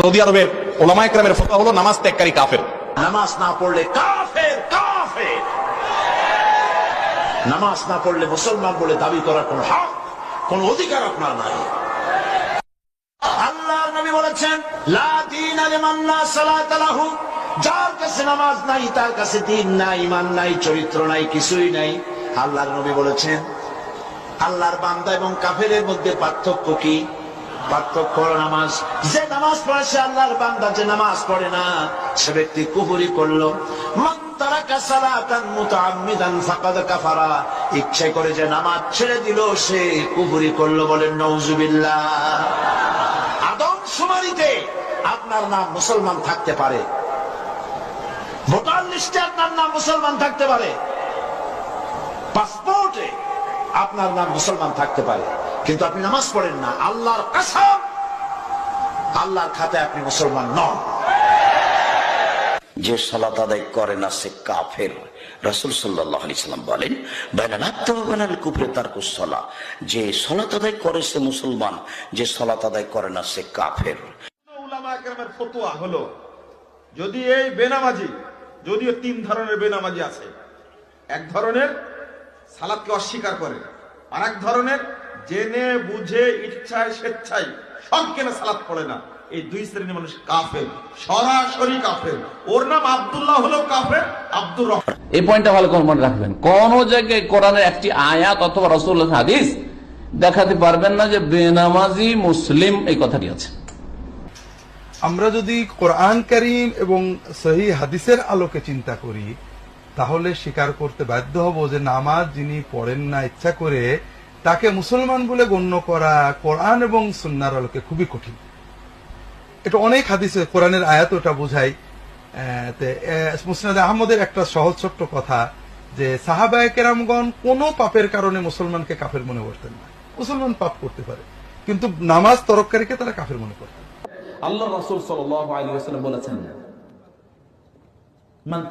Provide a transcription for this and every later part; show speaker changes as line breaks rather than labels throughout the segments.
Saudi আরবের ওলামা একরামের হলো, নামাজ ত্যাগকারী কাফের।
নামাজ না পড়লে কাফের কাফের। নামাজ না পড়লে মুসলমান বলে দাবি করার কোন হক, কোন অধিকার আপনার নাই। আল্লাহ নবী বলেছেন, লা দিন সালাত লাহু। যার কাছে নামাজ নাই, তার কাছে দিন নাই নাই, চরিত্র নাই, কিছুই নাই। আল্লাহর নবী বলেছেন, আল্লাহর বান্দা এবং কাফেরের মধ্যে পার্থক্য কি? পার্থক্য নামাজ। যে নামাজ পড়ে, সে আল্লাহর বান্দা, যে নামাজ পড়ে না, সে ব্যক্তি কুহুরি করল। ইচ্ছে করে যে নামাজ ছেড়ে দিল, সে কুহুরি করল বলেন আদম শুমারিতে আপনার নাম মুসলমান থাকতে পারে। ভোটার লিস্টে আপনার নাম মুসলমান থাকতে পারে। পাসপোর্টে আপনার নাম মুসলমান থাকতে পারে। কিন্তু আপনি নামাজ পড়েন না আল্লাহর কাসাম আল্লাহর খাতে আপনি মুসলমান নন।
যে সলাত আদায় করে না সে কাফের রাসুল সাল্লাহ সাল্লাম বলেন কুফরে তার কুসলা যে সলাত আদায় করে সে মুসলমান যে সলাত আদায় করে না সে কাফের
ফতোয়া হলো যদি এই বেনামাজি যদিও তিন ধরনের বেনামাজি আছে এক ধরনের সালাদকে অস্বীকার করে আর এক ধরনের জেনে বুঝে ইচ্ছায় স্বেচ্ছায় সব কেনে সালাদ পড়ে না। এই দুই শ্রেণির মানুষ কাফের সরাসরি কাফের। ওর নাম আব্দুল্লাহ হলো কাফের আব্দুর রহমান।
এই পয়েন্টটা ভালো করে মনে রাখবেন। কোন জায়গায় কোরআনের একটি আয়াত অথবা রসুল্লাহ হাদিস দেখাতে পারবেন না যে বেনামাজি মুসলিম এই কথাটি আছে।
আমরা যদি কোরআন করিম এবং সহি হাদিসের আলোকে চিন্তা করি তাহলে স্বীকার করতে বাধ্য হব যে নামাজ যিনি পড়েন না ইচ্ছা করে তাকে মুসলমান বলে গণ্য করা কোরআন এবং সুন্নার আলোকে খুবই কঠিন। এটা অনেক হাদিসে কোরআনের আয়াত ওটা আহ, মুসনাদ আহমদের একটা সহজ ছোট্ট কথা যে সাহাবায় কেরামগণ কোনো পাপের কারণে মুসলমানকে কাফের মনে করতেন না। মুসলমান পাপ করতে পারে কিন্তু নামাজ তরককারীকে তারা কাফের মনে করতেন।
আল্লাহ রাসূল ওয়াসাল্লাম বলেছেন মান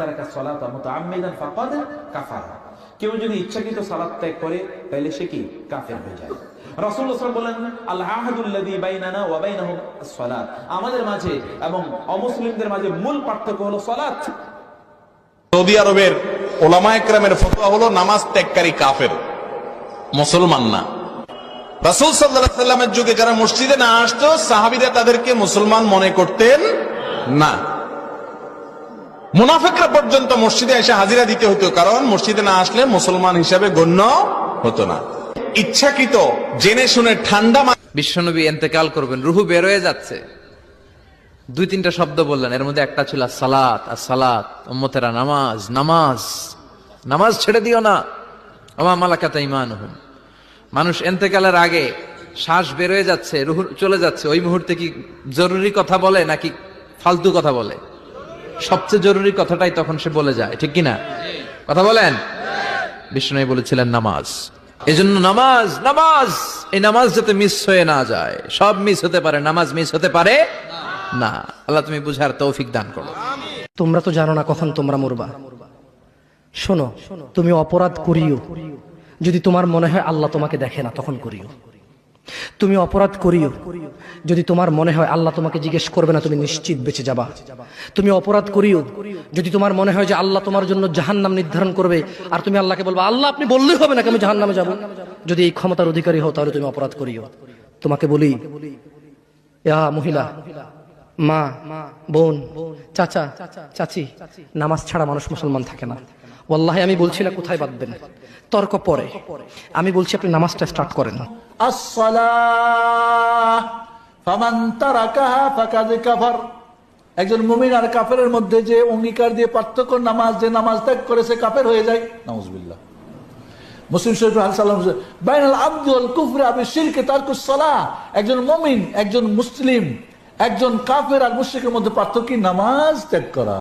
ফাকাদ কাফারা। কেউ যদি ইচ্ছাকৃত সালাত ত্যাগ করে তাহলে সে কি? কাফের হয়ে যায়।
নামাজ ত্যাগকারী কাফের, মুসলমান যুগে যারা মসজিদে না আসতো, সাহাবিরা তাদেরকে মুসলমান মনে করতেন না। মুনাফেকরা পর্যন্ত মসজিদে এসে হাজিরা দিতে হতো, কারণ মসজিদে না আসলে মুসলমান হিসাবে গণ্য হতো না। ইচ্ছাকৃত, জেনে শুনে ঠান্ডা
বিশ্বনবী এন্তেকাল করবেন, রুহু বের হয়ে যাচ্ছে। দুই তিনটা শব্দ বললেন, এর মধ্যে একটা ছিল সালাত, আর সালাত, উম্মতেরা নামাজ নামাজ। নামাজ ছেড়ে দিও না। আমা মালাকাতা ইমান মানুষ এন্তেকালের আগে শ্বাস বের হয়ে যাচ্ছে, রুহু চলে যাচ্ছে। ওই মুহূর্তে কি জরুরি কথা বলে, নাকি ফালতু কথা বলে? সবচেয়ে জরুরি কথাটাই তখন সে বলে যায়, ঠিক কিনা? কথা বলেন? বিষ্ণু বলেছিলেন, নামাজ। এজন্য নামাজ নামাজ, এই নামাজ যাতে মিস হয়ে না যায়, সব মিস হতে পারে, নামাজ মিস হতে পারে না। আল্লাহ তুমি বুঝার তৌফিক দান করো।
তোমরা তো জানো না কখন তোমরা মরবা। শোনো, তুমি অপরাধ করিও। যদি তোমার মনে হয় আল্লাহ তোমাকে দেখে না, তখন করিও। তুমি অপরাধ করিও। যদি তোমার মনে হয় আল্লাহ তোমাকে জিজ্ঞেস করবে না, তুমি নিশ্চিত বেঁচে যাবা। তুমি অপরাধ করিও। যদি তোমার মনে হয় যে আল্লাহ তোমার জন্য জাহান্নাম নির্ধারণ করবে, আর তুমি আল্লাহকে বলবা, আল্লাহ, আপনি বললেই হবে না আমি জাহান্নামে যাব? যদি এই ক্ষমতার অধিকারী হও, তাহলে তুমি অপরাধ করিও। তোমাকে বলি মহিলা, মা, বোন, চাচা, চাচি, নামাজ ছাড়া মানুষ মুসলমান থাকে না। ওয়াল্লাহি, আমি বলছি না কোথায় বাঁধবেন তর্ক পরে। আমি বলছি আপনি নামাজটা স্টার্ট করেন।
আসসালাহ। কাফার। একজন মুমিন আর কাফেরের মধ্যে যে অঙ্গীকার দিয়ে পার্থক্য নামাজ, যে নামাজ ত্যাগ করে সে কাফের হয়ে যায় নামাজবিল্লা মুসলিম শরীফ আলসালাম বাইনাল আব্দুল কুফরে আবি শিরকে তার সালাহ। একজন মুমিন, একজন মুসলিম, একজন কাফের আর মুশ্রিকের মধ্যে পার্থক্য নামাজ ত্যাগ করা।